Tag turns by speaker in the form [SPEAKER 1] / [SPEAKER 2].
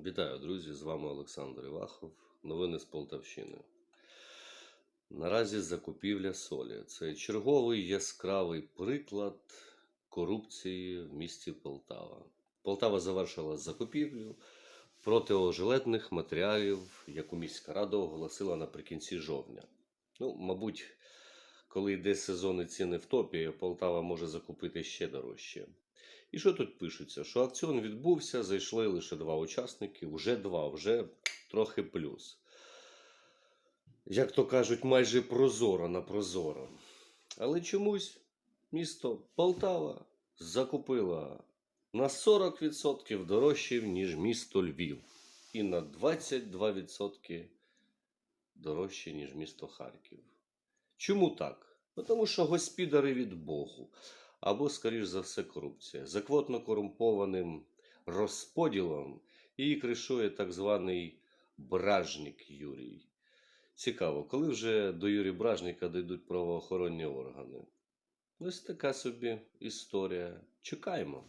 [SPEAKER 1] Вітаю, друзі! З вами Олександр Івахов. Новини з Полтавщини. Наразі закупівля солі. Це черговий яскравий приклад корупції в місті Полтава. Полтава завершила закупівлю протиожилетних матеріалів, яку міська рада оголосила наприкінці жовтня. Ну, мабуть, коли йде сезон і ціни в топі, Полтава може закупити ще дорожче. І що тут пишеться? Що акціон відбувся, зайшли лише два учасники, вже два, вже трохи плюс. Як то кажуть, майже прозоро на прозоро. Але чомусь місто Полтава закупила на 40% дорожче, ніж місто Львів. І на 22% дорожче, ніж місто Харків. Чому так? Ну, Тому що господари від Богу або, скоріш за все, корупція. За квотно корумпованим розподілом її кришує так званий Бражник Юрій. Цікаво, коли вже до Юрія Бражника дійдуть правоохоронні органи? Ось така собі історія. Чекаємо.